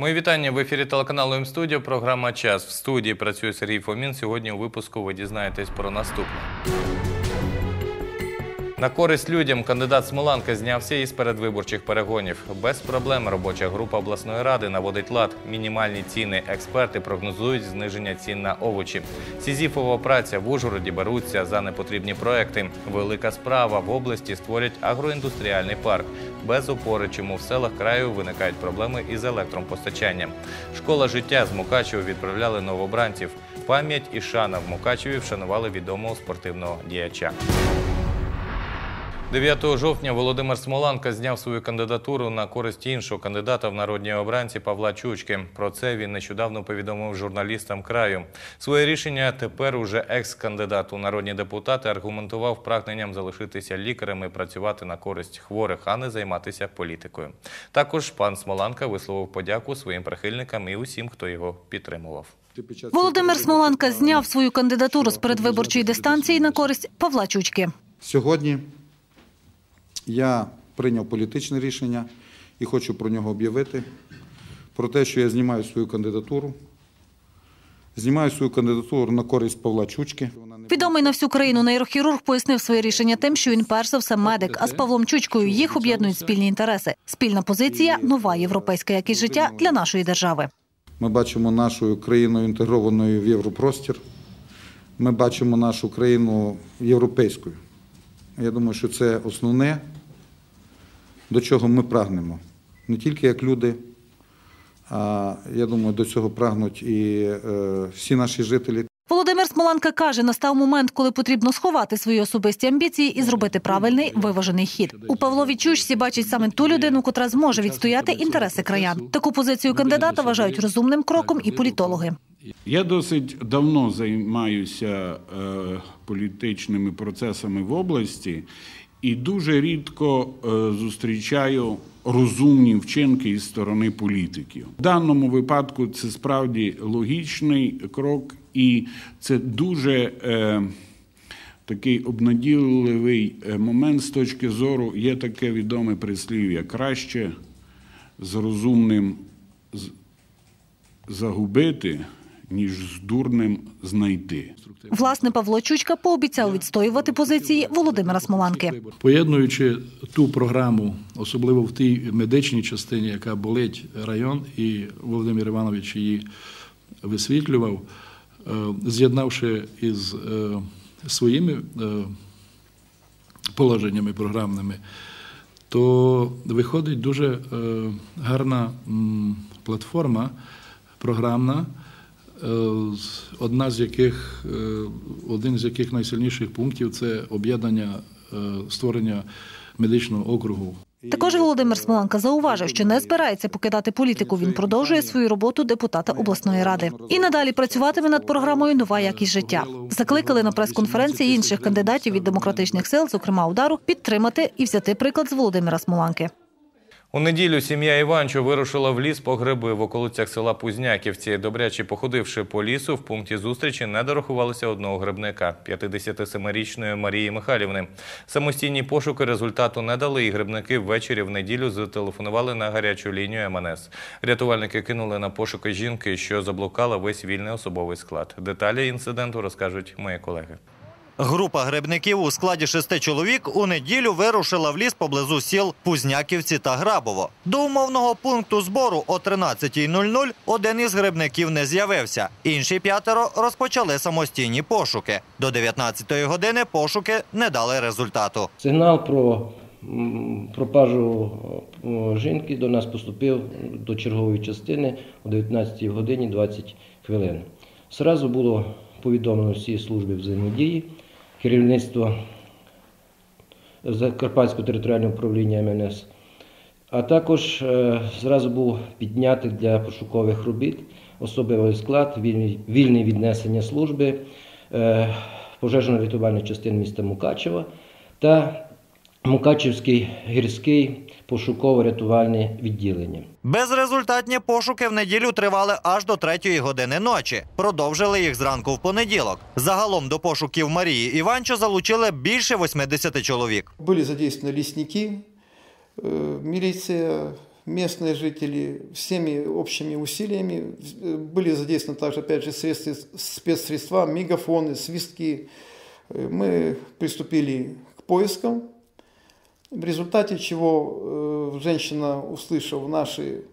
Мої вітання в ефірі телеканалу М-студіо. Програма Час в студії працює Сергій Фомін. Сьогодні у випуску ви дізнаєтесь про наступне. На користь людям кандидат Смоланка знявся із передвиборчих перегонів. Без проблем робоча група обласної ради наводить лад. Мінімальні ціни. Експерти прогнозують зниження цін на овочі. Сізіфова праця в Ужгороді беруться за непотрібні проекти. Велика справа в області створять агроіндустріальний парк. Без опори, чому в селах краю виникають проблеми із електропостачанням. Школа життя з Мукачева відправляли новобранців. Пам'ять і шана в Мукачеві вшанували відомого спортивного діяча. 9 жовтня Володимир Смоланка зняв свою кандидатуру на користь іншого кандидата в народні обранці Павла Чучки. Про це він нещодавно повідомив журналістам краю. Своє рішення тепер уже екс-кандидат у народні депутати аргументував прагненням залишитися лікарем і працювати на користь хворих, а не займатися політикою. Також пан Смоланка висловив подяку своїм прихильникам і усім, хто його підтримував. Володимир Смоланка зняв свою кандидатуру з передвиборчої дистанції на користь Павла Чучки. Сьогодні я прийняв політичне рішення і хочу про нього об'явити. Про те, що я знімаю свою кандидатуру. Знімаю свою кандидатуру на користь Павла Чучки. Відомий на всю країну нейрохірург пояснив своє рішення тим, що він перш за все медик, а з Павлом Чучкою їх об'єднують спільні інтереси. Спільна позиція нова європейська якість життя для нашої держави. Ми бачимо нашу країну інтегрованою в європростір. Ми бачимо нашу країну європейською. Я думаю, що це основне, до чого ми прагнемо. Не тільки як люди, а я думаю, до цього прагнуть і е, всі наші жителі. Володимир Смоланка каже, настав момент, коли потрібно сховати свої особисті амбіції і зробити правильний виважений хід. У Павлові Чучці бачить саме ту людину, котра зможе відстояти інтереси краян. Таку позицію кандидата вважають розумним кроком і політологи. Я досить давно займаюся е, політичними процесами в області і дуже рідко е, зустрічаю розумні вчинки із сторони політиків. В даному випадку це справді логічний крок, і це дуже е, такий обнадійливий е, момент з точки зору є таке відоме прислів'я краще з розумним загубити, ніж з дурним знайти. Власне, Павло Чучка пообіцяв відстоювати позиції Володимира Смоланки. Поєднуючи ту програму, особливо в тій медичній частині, яка болить район, і Володимир Іванович її висвітлював, е, з'єднавши із е, своїми е, положеннями програмними, то виходить дуже гарна платформа програмна, одна з яких, е, один з яких найсильніших пунктів це об'єднання е, створення медичного округу Також Володимир Смоланка зауважив, що не збирається покидати політику. Він продовжує свою роботу депутата обласної ради і надалі працюватиме над програмою Нова якість життя. Закликали на прес-конференції інших кандидатів від демократичних сил, зокрема удару, підтримати і взяти приклад з Володимира Смоланки. У неділю сім'я Іванчо вирушила в ліс по гриби в околицях села Пузняківці. Добряче походивши по лісу, в пункті зустрічі не дорахувалося одного грибника – 57-річної Марії Михайлівни. Самостійні пошуки результату не дали, і грибники ввечері в неділю зателефонували на гарячу лінію МНС. Рятувальники кинули на пошуки жінки, що заблукала весь вільний особовий склад. Деталі інциденту розкажуть мої колеги. Група грибників у складі шести чоловік у неділю вирушила в ліс поблизу сіл Пузняківці та Грабово. До умовного пункту збору о 13.00 один із грибників не з'явився. Інші п'ятеро розпочали самостійні пошуки. До 19.00 години пошуки не дали результату. Сигнал про пропажу жінки до нас поступив до чергової частини о 19 годині 20 хвилин. Зразу було повідомлено всі служби взаємодії, керівництво Закарпатського територіального управління МНС, а також е, зразу був піднятий для пошукових робіт особовий склад, вільне віднесення служби е, пожежно-рятувальної частини міста Мукачева та Мукачевський гірський пошуково-рятувальне відділення. Безрезультатні пошуки в неділю тривали аж до 3 години ночі. Продовжили їх зранку в понеділок. Загалом до пошуків Марії Іванчо залучили більше 80 чоловік. Были задействованы лесники, э, милиция, местные жители всеми общими усилиями. Э, Были задействованы также, опять же, средства, спецсредства, мегафоны, свистки. Э, Мы приступили к поискам, в результате чего э, женщина, услышав наши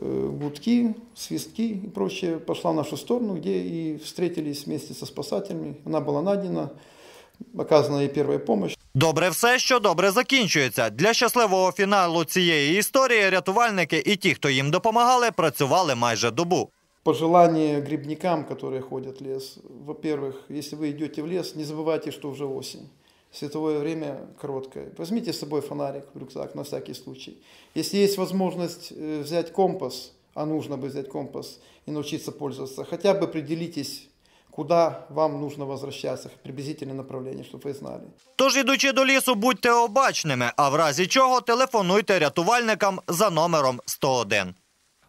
э, гудки, свистки и прочее, пошла в нашу сторону, где и встретились вместе со спасателями. Она была найдена, оказана ей первая помощь. Добре все, що добре закінчується. Для щасливого фіналу цієї історії рятувальники і ті, хто їм допомагали, працювали майже добу. Пожелание грибникам, которые ходят в лес. Во-первых, если вы идете в лес, не забывайте, что уже осень. Световое время короткое. Возьмите с собой фонарик в рюкзак на всякий случай. Если есть возможность э, взять компас, а нужно бы взять компас и научиться пользоваться, хотя бы определитесь, куда вам нужно возвращаться, приблизительное направление, чтобы вы знали. Тож, ідучи до лісу, будьте обачними, а в разі чого телефонуйте рятувальникам за номером 101.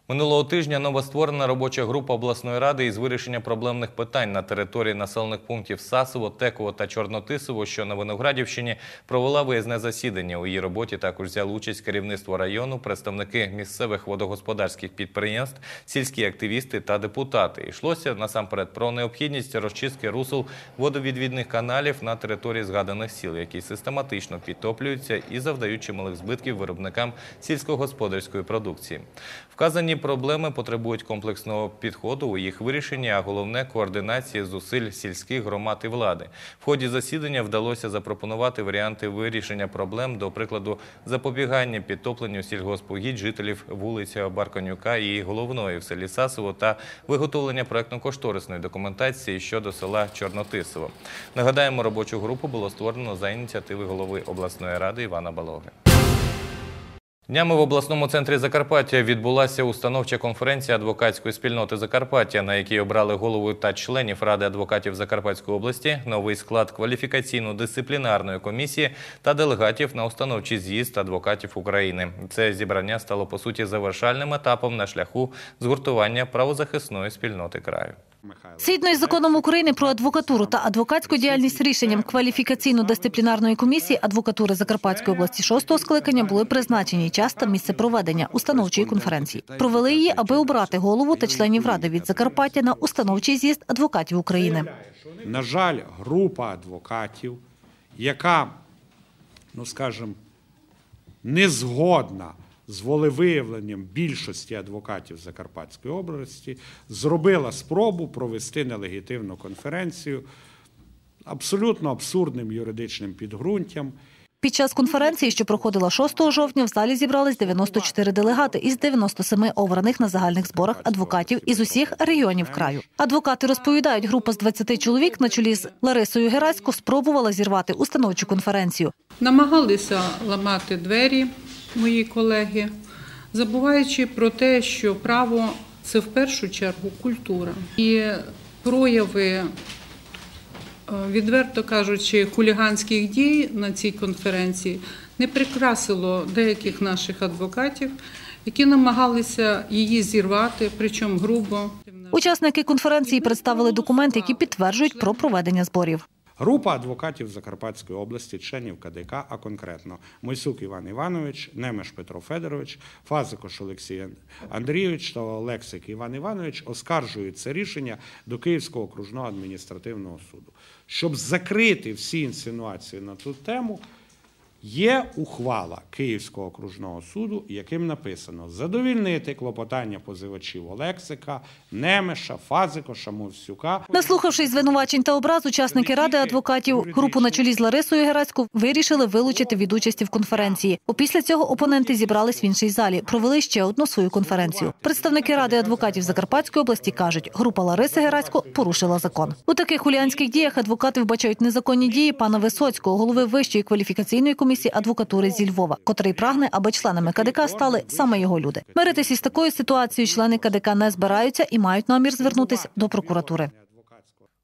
Минулого тижня новостворена робоча група обласної ради із вирішення проблемних питань на території населених пунктів Сасово, Теково та Чорнотисово, що на Виноградівщині, провела виїзне засідання. У її роботі також взяли участь керівництво району, представники місцевих водогосподарських підприємств, сільські активісти та депутати. Йшлося насамперед про необхідність розчистки русел водовідвідних каналів на території згаданих сіл, які систематично підтоплюються і завдають чималих збитків виробникам сільськогосподарської продукції. Вказані проблеми потребують комплексного підходу у їх вирішенні, а головне координації зусиль сільських громад і влади. В ході засідання вдалося запропонувати варіанти вирішення проблем, до прикладу, запобігання підтопленню сільгоспугідь жителів вулиці Барконюка і головної в селі Сасово та виготовлення проектно-кошторисної документації щодо села Чорнотисово. Нагадаємо, робочу групу було створено за ініціативи голови обласної ради Івана Балоги. Днями в обласному центрі Закарпаття відбулася установча конференція адвокатської спільноти Закарпаття, на якій обрали голову та членів Ради адвокатів Закарпатської області, новий склад кваліфікаційно-дисциплінарної комісії та делегатів на установчий з'їзд адвокатів України. Це зібрання стало по суті завершальним етапом на шляху згуртування правозахисної спільноти краю. Згідно із законом України про адвокатуру та адвокатську діяльність рішенням кваліфікаційно-дисциплінарної комісії адвокатури Закарпатської області шостого скликання були призначені час та місце проведення установчої конференції. Провели її, аби обрати голову та членів ради від Закарпаття на установчий з'їзд адвокатів України. На жаль, група адвокатів, яка, ну скажімо, не згодна з волевиявленням більшості адвокатів Закарпатської області, зробила спробу провести нелегітимну конференцію абсолютно абсурдним юридичним підґрунтям. Під час конференції, що проходила 6 жовтня, в залі зібрались 94 делегати із 97 обраних на загальних зборах адвокатів із усіх регіонів краю. Адвокати розповідають, група з 20 чоловік на чолі з Ларисою Герасько спробувала зірвати установчу конференцію. Намагалися ламати двері мої колеги, забуваючи про те, що право це в першу чергу культура. І прояви, е, відверто кажучи, хуліганських дій на цій конференції не прикрасило деяких наших адвокатів, які намагалися її зірвати, причому грубо. Учасники конференції представили документи, які підтверджують про проведення зборів. Група адвокатів Закарпатської області, членів КДК, а конкретно Мойсук Іван Іванович, Немеш Петро Федорович, Фазикош Олексій Андрійович та Олексик Іван Іванович оскаржують це рішення до Київського окружного адміністративного суду. Щоб закрити всі інсинуації на цю тему, є ухвала Київського окружного суду, яким написано задовільнити клопотання позивачів Олексика, Немеша, Фазикоша, Мовсюка. Наслухавшись звинувачень та образ, учасники ради адвокатів групу на чолі з Ларисою Герасько вирішили вилучити від участі в конференції. Опісля цього опоненти зібрались в іншій залі, провели ще одну свою конференцію. Представники ради адвокатів Закарпатської області кажуть, група Лариси Герасько порушила закон. У таких хуліанських діях адвокати вбачають незаконні дії пана Висоцького, голови вищої кваліфікаційної комісії адвокатури зі Львова, котрий прагне, аби членами КДК стали саме його люди. Миритись із такою ситуацією члени КДК не збираються і мають намір звернутися до прокуратури.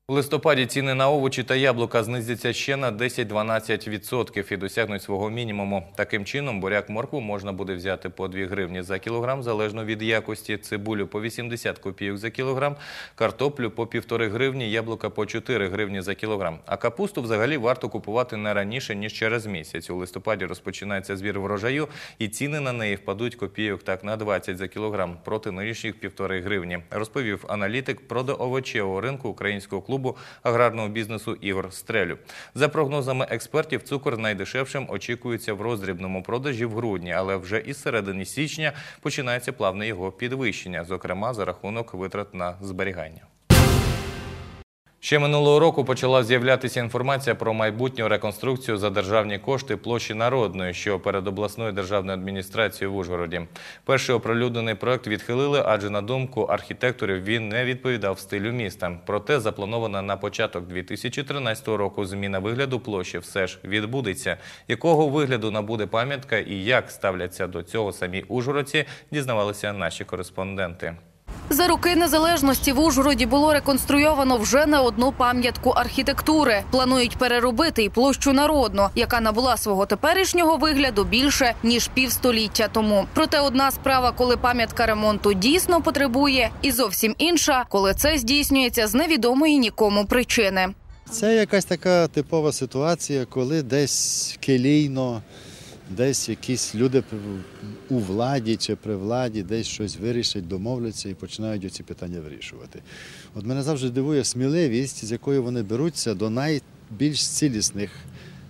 У листопаді ціни на овочі та яблука знизяться ще на 10-12% і досягнуть свого мінімуму. Таким чином, буряк моркву можна буде взяти по 2 гривні за кілограм, залежно від якості, цибулю по 80 копійок за кілограм, картоплю по 1,5 гривні, яблука по 4 гривні за кілограм. А капусту взагалі варто купувати не раніше, ніж через місяць. У листопаді розпочинається збір врожаю, і ціни на неї впадуть копійок так на 20 за кілограм проти нинішніх 1,5 гривні, розповів аналітик продоовочевого ринку українського клубу аграрного бізнесу Ігор Стрелю. За прогнозами експертів, цукор найдешевшим очікується в роздрібному продажі в грудні, але вже із середини січня починається плавне його підвищення, зокрема за рахунок витрат на зберігання. Ще минулого року почала з'являтися інформація про майбутню реконструкцію за державні кошти площі Народної, що перед обласною державною адміністрацією в Ужгороді. Перший оприлюднений проект відхилили, адже на думку архітекторів він не відповідав стилю міста. Проте запланована на початок 2013 року зміна вигляду площі все ж відбудеться. Якого вигляду набуде пам'ятка і як ставляться до цього самі ужгородці, дізнавалися наші кореспонденти. За роки незалежності в Ужгороді було реконструйовано вже не одну пам'ятку архітектури. Планують переробити і площу народну, яка набула свого теперішнього вигляду більше ніж півстоліття тому. Проте одна справа, коли пам'ятка ремонту дійсно потребує, і зовсім інша, коли це здійснюється з невідомої нікому причини. Це якась така типова ситуація, коли десь келійно, десь якісь люди у владі чи при владі десь щось вирішать, домовляться і починають ці питання вирішувати. От мене завжди дивує сміливість, з якою вони беруться до найбільш цілісних,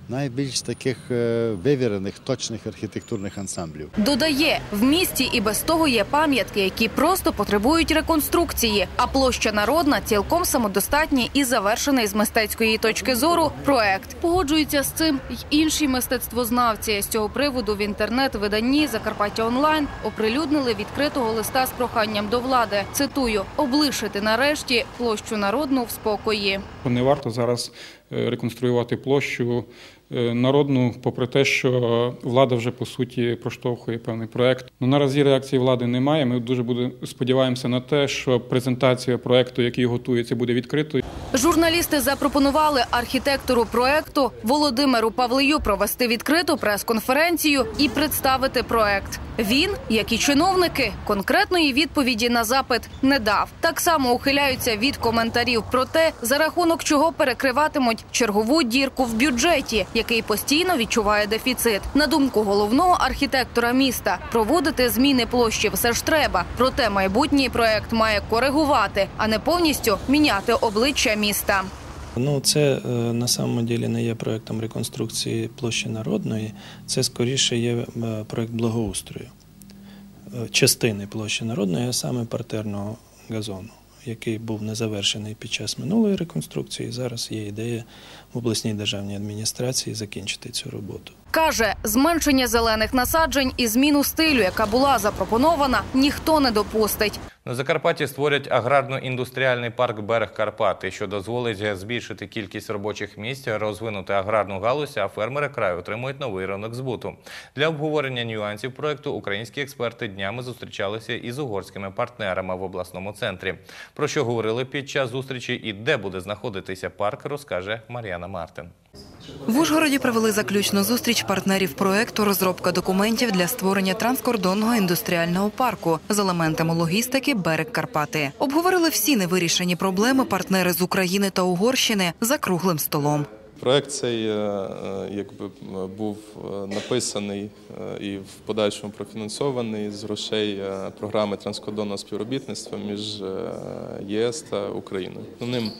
найбільш таких е, вивірених, точних архітектурних ансамблів. Додає, в місті і без того є пам'ятки, які просто потребують реконструкції. А площа народна цілком самодостатній і завершений з мистецької точки зору проект. Погоджуються з цим й інші мистецтвознавці. З цього приводу в інтернет-виданні Закарпаття онлайн оприлюднили відкритого листа з проханням до влади. Цитую: облишити нарешті площу народну в спокої. Не варто зараз е, реконструювати площу народну, попри те, що влада вже по суті проштовхує певний проект. Ну наразі реакції влади немає. Ми дуже буде сподіваємося на те, що презентація проекту, який готується, буде відкритою. Журналісти запропонували архітектору проекту Володимиру Павлею провести відкриту прес-конференцію і представити проект. Він, як і чиновники, конкретної відповіді на запит не дав. Так само ухиляються від коментарів про те, за рахунок чого перекриватимуть чергову дірку в бюджеті, який постійно відчуває дефіцит. На думку головного архітектора міста, проводити зміни площі все ж треба. Проте майбутній проект має коригувати, а не повністю міняти обличчя міста. Ну, це е, на самому ділі не є проектом реконструкції площі народної, це скоріше є е, проект благоустрою е, частини площі народної, а саме партерного газону, який був не завершений під час минулої реконструкції. Зараз є ідея в обласній державній адміністрації закінчити цю роботу. Каже, зменшення зелених насаджень і зміну стилю, яка була запропонована, ніхто не допустить. На Закарпатті створять аграрно-індустріальний парк «Берег Карпати», що дозволить збільшити кількість робочих місць, розвинути аграрну галузь, а фермери краю отримують новий ринок збуту. Для обговорення нюансів проекту українські експерти днями зустрічалися із угорськими партнерами в обласному центрі. Про що говорили під час зустрічі і де буде знаходитися парк, розкаже Мар'яна Мартин. В Ужгороді провели заключну зустріч партнерів проекту розробка документів для створення транскордонного індустріального парку з елементами логістики Берег Карпати. Обговорили всі невирішені проблеми партнери з України та Угорщини за круглим столом. Проект цей якби був написаний і в подальшому профінансований з грошей програми транскордонного співробітництва між ЄС та Україною. Основним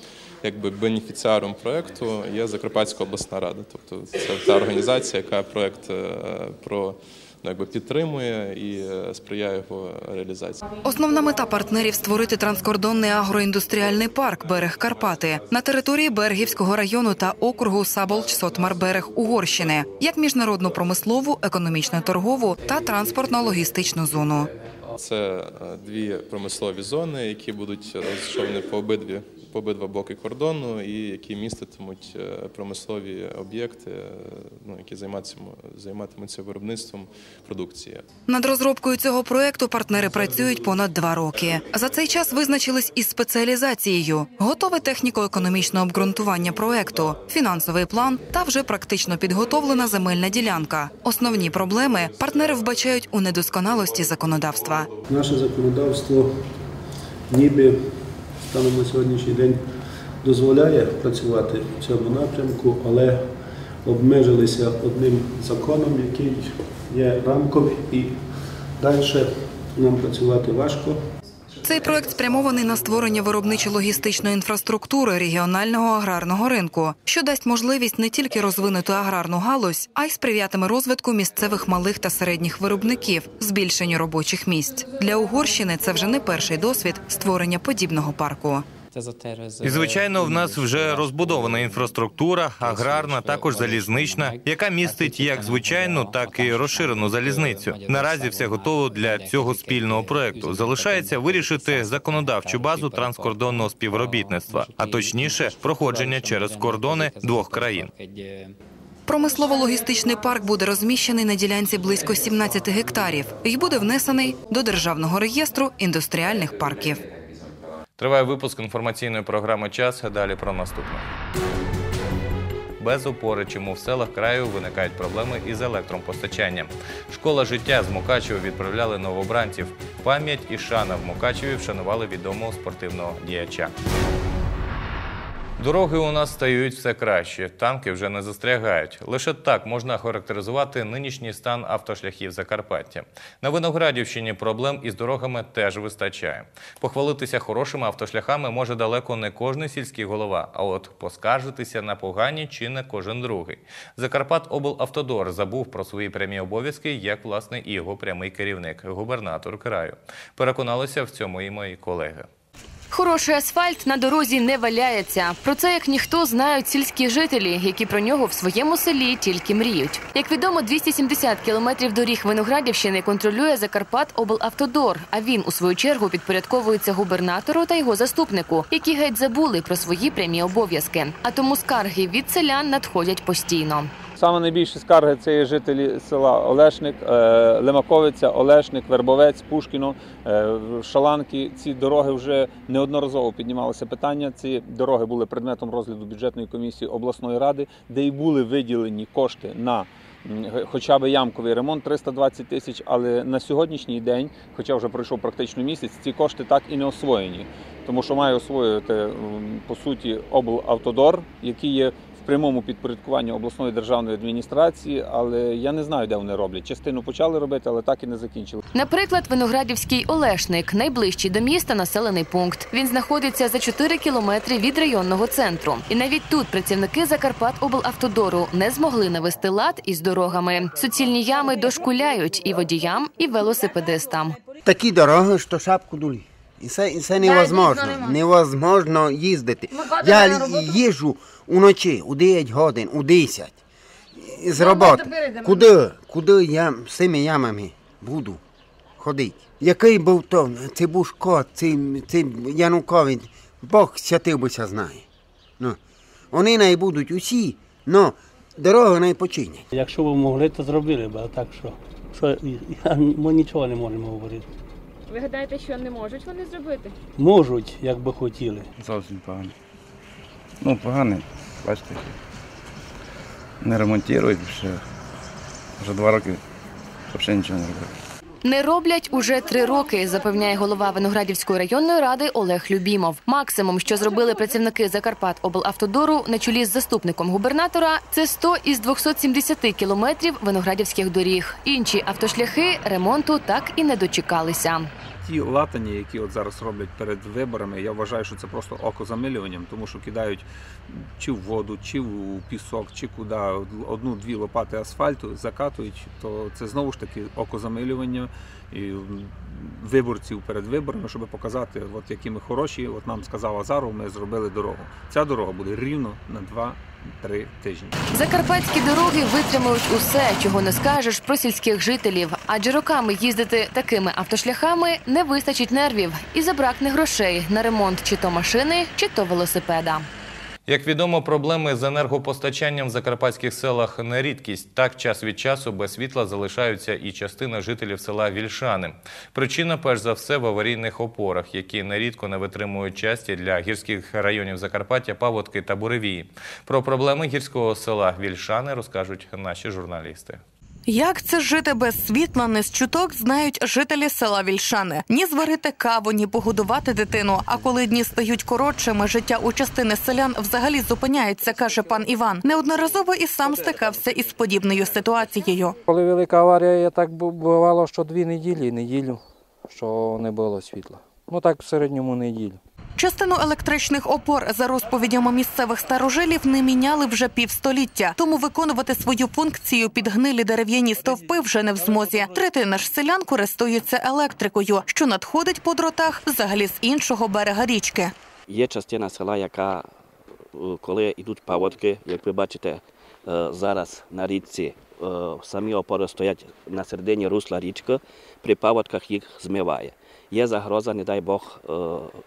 якби бенефіціаром проекту є Закарпатська обласна рада, тобто це та організація, яка проект про ну, якби підтримує і сприяє його реалізації. Основна мета партнерів створити транскордонний агроіндустріальний парк Берег Карпати на території Бергівського району та округу Саболч-Сотмар-Берег Угорщини як міжнародну промислову, економічно торгову та транспортно-логістичну зону. Це дві промислові зони, які будуть розташовані по обидві по обидва боки кордону і які міститимуть е, промислові об'єкти, е, ну, які займатимуться, займатимуться виробництвом продукції. Над розробкою цього проекту партнери працюють понад два роки. За цей час визначились із спеціалізацією, готове техніко-економічне обґрунтування проекту, фінансовий план та вже практично підготовлена земельна ділянка. Основні проблеми партнери вбачають у недосконалості законодавства. Наше законодавство ніби станом на сьогоднішній день дозволяє працювати в цьому напрямку, але обмежилися одним законом, який є рамковий, і далі нам працювати важко. Цей проект спрямований на створення виробничо-логістичної інфраструктури регіонального аграрного ринку, що дасть можливість не тільки розвинути аграрну галузь, а й сприятиме розвитку місцевих малих та середніх виробників, збільшенню робочих місць. Для Угорщини це вже не перший досвід створення подібного парку. І звичайно, в нас вже розбудована інфраструктура, аграрна, також залізнична, яка містить як звичайну, так і розширену залізницю. Наразі все готово для цього спільного проекту. Залишається вирішити законодавчу базу транскордонного співробітництва, а точніше, проходження через кордони двох країн. Промислово-логістичний парк буде розміщений на ділянці близько 17 гектарів і буде внесений до державного реєстру індустріальних парків. Триває випуск інформаційної програми Час. Далі про наступне. Без опори, чому в селах краю виникають проблеми із електропостачанням. Школа життя з Мукачева відправляли новобранців. Пам'ять і шана в Мукачеві вшанували відомого спортивного діяча. Дороги у нас стають все краще, танки вже не застрягають. Лише так можна характеризувати нинішній стан автошляхів Закарпаття. На Виноградівщині проблем із дорогами теж вистачає. Похвалитися хорошими автошляхами може далеко не кожний сільський голова, а от поскаржитися на погані чи не кожен другий. Закарпат облавтодор забув про свої прямі обов'язки, як власне і його прямий керівник, губернатор краю. Переконалися в цьому і мої колеги. Хороший асфальт на дорозі не валяється. Про це як ніхто знають сільські жителі, які про нього в своєму селі тільки мріють. Як відомо, 270 кілометрів доріг Виноградівщини контролює Закарпат облавтодор. А він у свою чергу підпорядковується губернатору та його заступнику, які геть забули про свої прямі обов'язки. А тому скарги від селян надходять постійно. Саме найбільші скарги це є жителі села Олешник, е, Лемаковиця, Олешник, Вербовець, Пушкіно, е, Шаланки. Ці дороги вже неодноразово піднімалося питання. Ці дороги були предметом розгляду бюджетної комісії обласної ради, де й були виділені кошти на хоча б ямковий ремонт 320 тисяч. Але на сьогоднішній день, хоча вже пройшов практично місяць, ці кошти так і не освоєні, тому що має освоювати по суті облавтодор, який є в прямому підпорядкуванні обласної державної адміністрації, але я не знаю, де вони роблять. Частину почали робити, але так і не закінчили. Наприклад, Виноградівський Олешник найближчий до міста населений пункт. Він знаходиться за 4 кілометри від районного центру. І навіть тут працівники Закарпат облавтодору не змогли навести лад із дорогами. Суцільні ями дошкуляють і водіям, і велосипедистам. Такі дороги, що шапку дулі. І це, і це невозможно. Невозможно їздити. Я їжджу уночі, у 9 годин, у 10. З роботи. Куди? Куди я з цими ямами буду ходити? Який був то, це Бушко, це, це Янукович, Бог святив бися знає. Ну, вони не будуть усі, але дороги не починять. Якщо б могли, то зробили б, а так що, що я, ми нічого не можемо говорити. Ви гадаєте, що не можуть вони зробити? Можуть, як би хотіли. Зовсім поганий. Ну, поганий, бачите. Не ремонтують ще. Вже два роки взагалі нічого не роблять. Не роблять уже три роки, запевняє голова Виноградівської районної ради Олег Любімов. Максимум, що зробили працівники Закарпат облавтодору на чолі з заступником губернатора, це 100 із 270 кілометрів виноградівських доріг. Інші автошляхи ремонту так і не дочекалися. Ті латані, які от зараз роблять перед виборами, я вважаю, що це просто окозамилюванням, тому що кидають чи в воду, чи в пісок, чи куди. Одну-дві лопати асфальту, закатують, то це знову ж таки окозамилювання і виборців перед виборами, щоб показати, от які ми хороші. От нам сказав Азаров, ми зробили дорогу. Ця дорога буде рівно на два три тижні. Закарпатські дороги витримують усе, чого не скажеш про сільських жителів. Адже роками їздити такими автошляхами не вистачить нервів і забракне грошей на ремонт чи то машини, чи то велосипеда. Як відомо, проблеми з енергопостачанням в закарпатських селах не рідкість. Так, час від часу без світла залишаються і частина жителів села Вільшани. Причина, перш за все, в аварійних опорах, які нерідко не витримують часті для гірських районів Закарпаття, Паводки та Буревії. Про проблеми гірського села Вільшани розкажуть наші журналісти. Як це жити без світла, не з чуток знають жителі села Вільшани. Ні зварити каву, ні погодувати дитину. А коли дні стають коротшими, життя у частини селян взагалі зупиняється, каже пан Іван. Неодноразово і сам стикався із подібною ситуацією. Коли велика аварія, я так бувало, що дві неділі, неділю, що не було світла. Ну так в середньому неділю. Частину електричних опор за розповідями місцевих старожилів не міняли вже півстоліття. Тому виконувати свою функцію підгнилі дерев'яні стовпи вже не в змозі. Третина ж селян користуються електрикою, що надходить по дротах взагалі з іншого берега річки. Є частина села, яка, е, коли йдуть паводки, як ви бачите, е, зараз на річці е, самі опори стоять на середині русла річки, при паводках їх змиває. Є загроза, не дай Бог, е,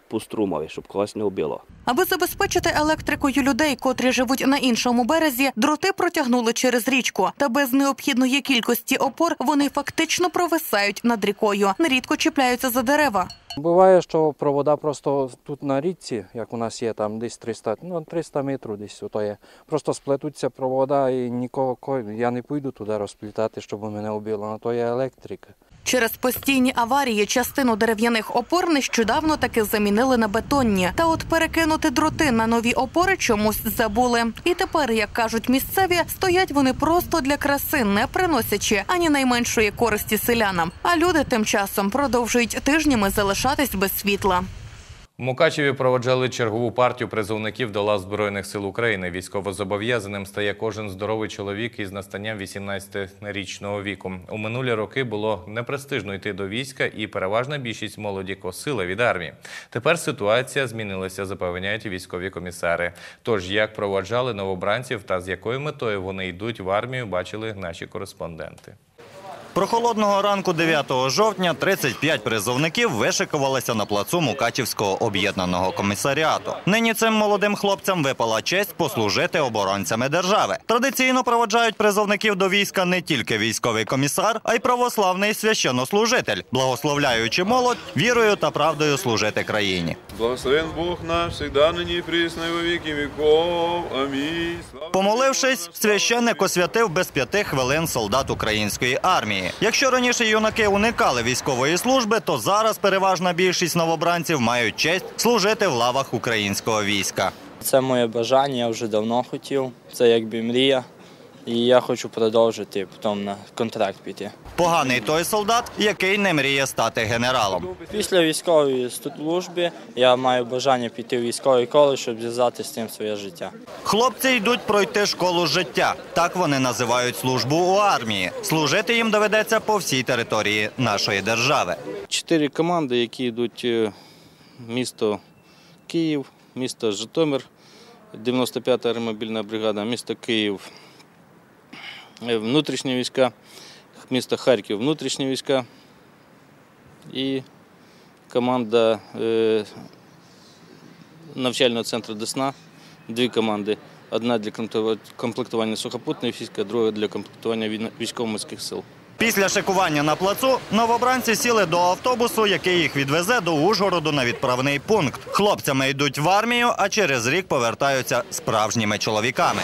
по струмові, щоб когось не вбило. Аби забезпечити електрикою людей, котрі живуть на іншому березі, дроти протягнули через річку. Та без необхідної кількості опор вони фактично провисають над рікою, нерідко чіпляються за дерева. Буває, що провода просто тут на річці, як у нас є там десь 300, ну 300 метрів десь ото є. Просто сплетуться провода і нікого ко- я не піду туди розплітати, щоб мене вбило. На то є електрика. Через постійні аварії частину дерев'яних опор нещодавно таки замінили на бетонні. Та от перекинути дроти на нові опори чомусь забули. І тепер, як кажуть місцеві, стоять вони просто для краси, не приносячи ані найменшої користі селянам. А люди тим часом продовжують тижнями залишатись без світла. В Мукачеві проводжали чергову партію призовників до лав Збройних сил України. Військовозобов'язаним стає кожен здоровий чоловік із настанням 18-річного віку. У минулі роки було непрестижно йти до війська, і переважна більшість молоді косила від армії. Тепер ситуація змінилася, запевняють військові комісари. Тож як проводжали новобранців та з якою метою вони йдуть в армію, бачили наші кореспонденти. Прохолодного ранку 9 жовтня 35 призовників вишикувалися на плацу Мукачівського об'єднаного комісаріату. Нині цим молодим хлопцям випала честь послужити оборонцями держави. Традиційно проводжають призовників до війська не тільки військовий комісар, а й православний священнослужитель, благословляючи молодь вірою та правдою служити країні. Благословен Бог наш, всегда ныне и присно и во веки веков. Аминь. Слава Помолившись, священник освятив без п'яти хвилин солдат української армії. Якщо раніше юнаки уникали військової служби, то зараз переважна більшість новобранців мають честь служити в лавах українського війська. Це моє бажання, я вже давно хотів. Це якби мрія. І я хочу продовжити потім на контракт піти. Поганий той солдат, який не мріє стати генералом. Після військової служби я маю бажання піти в військовий коледж, щоб зв'язати з тим своє життя. Хлопці йдуть пройти школу життя. Так вони називають службу у армії. Служити їм доведеться по всій території нашої держави. Чотири команди, які йдуть е, місто Київ, місто Житомир, 95-та аеромобільна бригада, місто Київ, внутрішні війська, місто Харків, внутрішні війська і команда е, навчального центру Десна. Дві команди. Одна для комплектування сухопутної війська, друга для комплектування військ- військово-морських сил. Після шикування на плацу новобранці сіли до автобусу, який їх відвезе до Ужгороду на відправний пункт. Хлопцями йдуть в армію, а через рік повертаються справжніми чоловіками.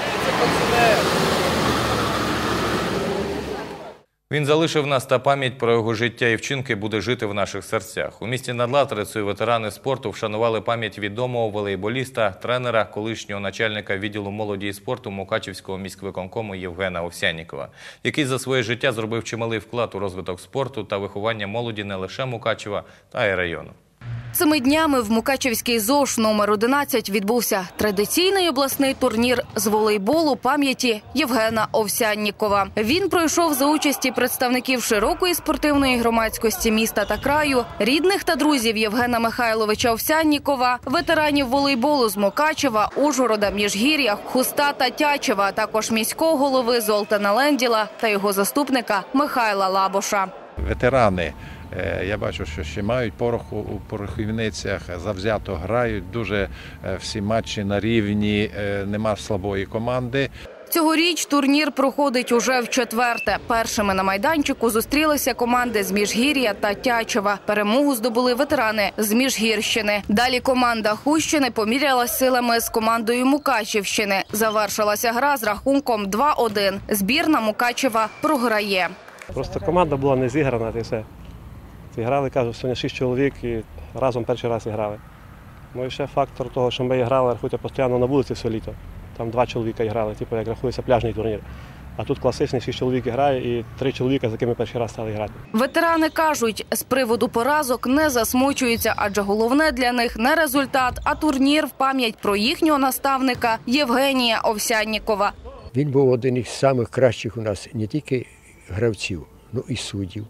Він залишив нас та пам'ять про його життя і вчинки буде жити в наших серцях. У місті над Латрицею ветерани спорту вшанували пам'ять відомого волейболіста, тренера, колишнього начальника відділу молоді і спорту Мукачівського міськвиконкому Євгена Овсянікова, який за своє життя зробив чималий вклад у розвиток спорту та виховання молоді не лише Мукачева, та й району. Цими днями в Мукачевський ЗОЖ номер 11 відбувся традиційний обласний турнір з волейболу пам'яті Євгена Овсяннікова. Він пройшов за участі представників широкої спортивної громадськості міста та краю, рідних та друзів Євгена Михайловича Овсяннікова, ветеранів волейболу з Мукачева, Ужгорода, Міжгір'я, Хуста та Тячева, а також міського голови Золтана Ленділа та його заступника Михайла Лабоша. ветерани. Е, Я бачу, що ще мають пороху у порохівницях, завзято грають. Дуже е, всі матчі на рівні, е, нема слабої команди. Цьогоріч турнір проходить уже в четверте. Першими на майданчику зустрілися команди з Міжгір'я та Тячева. Перемогу здобули ветерани з Міжгірщини. Далі команда Хущини помірялась силами з командою Мукачівщини. Завершилася гра з рахунком 2-1. Збірна Мукачева програє. Просто команда була не зіграна, і все. Зіграли, кажу, сьогодні шість чоловік і разом перший раз грали. Ну і ще фактор того, що ми грали, рахуйте, постійно на вулиці все літо. Там два чоловіка грали, типу як рахується пляжний турнір. А тут класичний шість чоловік грає і три чоловіка, з якими перший раз стали грати. Ветерани кажуть, з приводу поразок не засмучуються, адже головне для них не результат, а турнір в пам'ять про їхнього наставника Євгенія Овсяннікова. Він був один із самих кращих у нас не тільки гравців, але і суддів.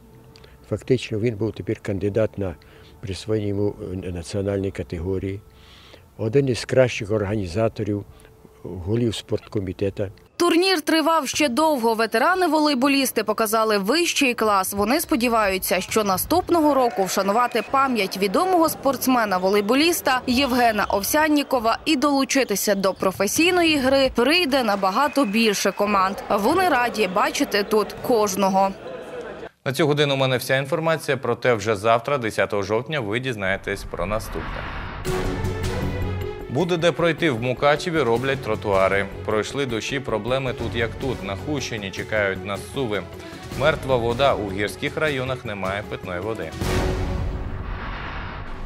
Фактично він був тепер кандидат на присвоєння йому е, національній категорії, один із кращих організаторів, голів спорткомітету. Турнір тривав ще довго. Ветерани волейболісти показали вищий клас. Вони сподіваються, що наступного року вшанувати пам'ять відомого спортсмена-волейболіста Євгена Овсяннікова і долучитися до професійної гри прийде набагато більше команд. Вони раді бачити тут кожного. На цю годину у мене вся інформація. Проте вже завтра, 10 жовтня, ви дізнаєтесь про наступне. Буде де пройти в Мукачеві, роблять тротуари. Пройшли дощі, проблеми тут як тут. На Хущині чекають на суви. Мертва вода у гірських районах немає питної води.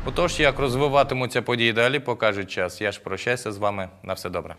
Отож, як розвиватимуться події далі, покаже час. Я ж прощаюся з вами. На все добре.